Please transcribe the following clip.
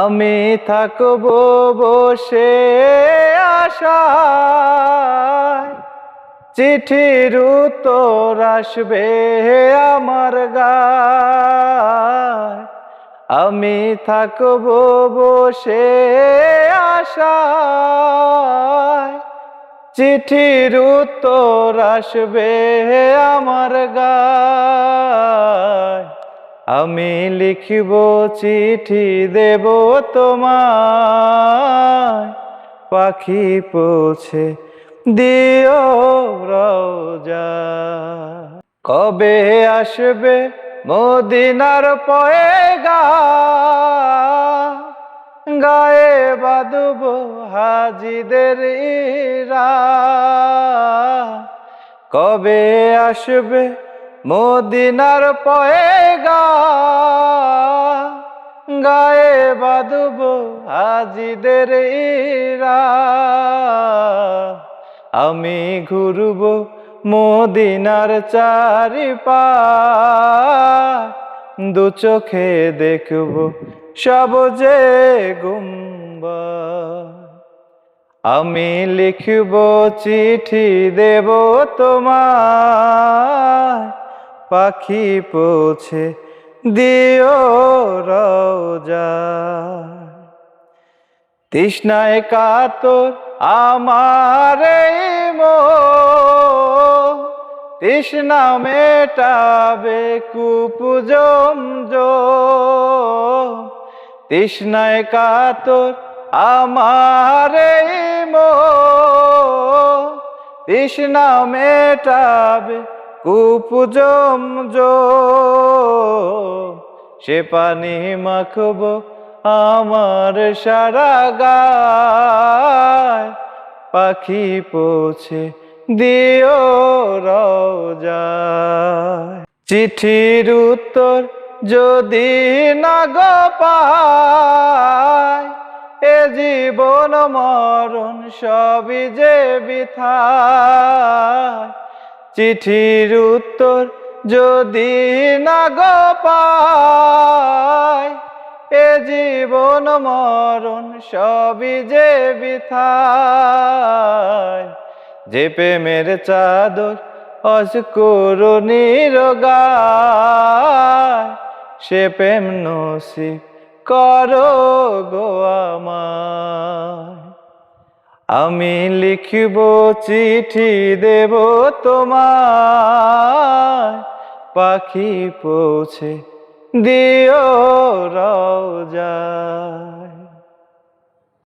আমি থাকব বসে আশায়। চিঠির উত্তর আসবে আমার গায়। আমি থাকব বসে আশায়। চিঠির উত্তর আসবে আমার গায়। আমি লিখব চিঠি দেব তোমায়। পাখি পৌঁছে দিও রোজা কবে আসবে মদিনার পয়েগা? গায়ে বাদব হাজিদের ইরা। কবে আসবে মদিনার পয়েগা গায়ে বাদব হাজিদের ইরা। আমি ঘুরব মদিনার চারিপা, দু চোখে দেখব সব যে গুম্বা। আমি লিখব চিঠি দেব তোমার পাখি পৌঁছে দিও রোজা তৃষ্ণায় কাতর আমার তৃষ্ণা মেটাবে কুপুজম তৃষ্ণায় কাতর আমার তৃষ্ণা মেটাবে কুপুজম সে পানি মাখবো আমার সারা গায়। পাখি পৌঁছে দিও রোজায় চিঠির উত্তর যদি না গো পায়, এ জীবন মরণ সবই যে বিথায় চিঠির উত্তর যদি না গো পায় এ জীবন মরণ সবই যে বিথায়। যে প্রেমের চাদর অসকরণীর গায়, সে প্রেম নসিব করো গো আমায়। আমি লিখব চিঠি দেব তোমার পাখি পৌঁছে দিও রোজায়